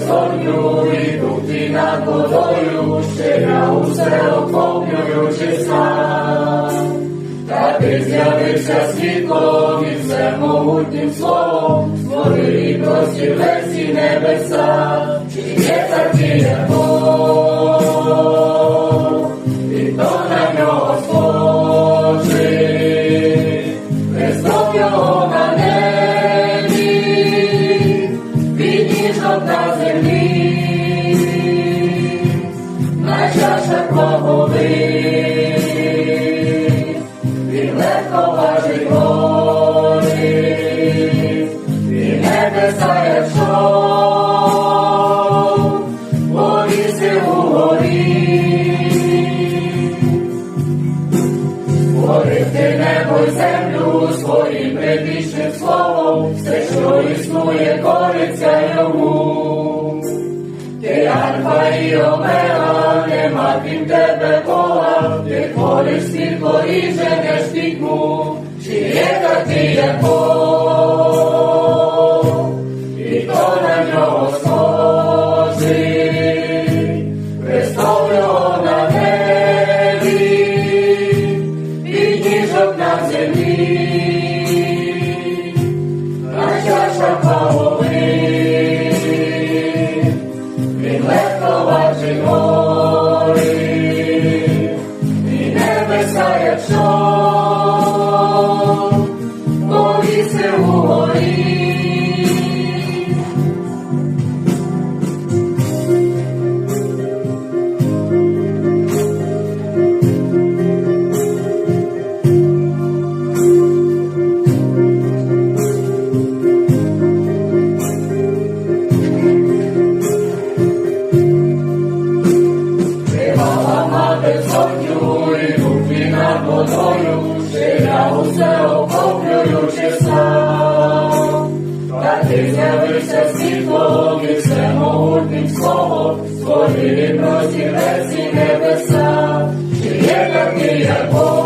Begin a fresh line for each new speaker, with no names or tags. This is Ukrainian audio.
безодню, і ти над водою, ще я усе охоплюючи сам. Та ти з'явився світлом і всемогутнім словом, створив простір весь і небеса, чи є такий як Бог, і схожий, Христос його своїм предвічним словом, все, що існує, кориться йому. Альфа і омега, нема крім тебе Бога, ти твориш світло і женеш пітьму, чи є такий як Бог, і хто на нього схожий, Христов його на небі, від ніжок на землі, на чашах благових. 最后 водою, я усе охоплюючи сам, та ти з'явився світлом і всемогутнім словом, свої прості весі небеса, чи є такий, як Бог.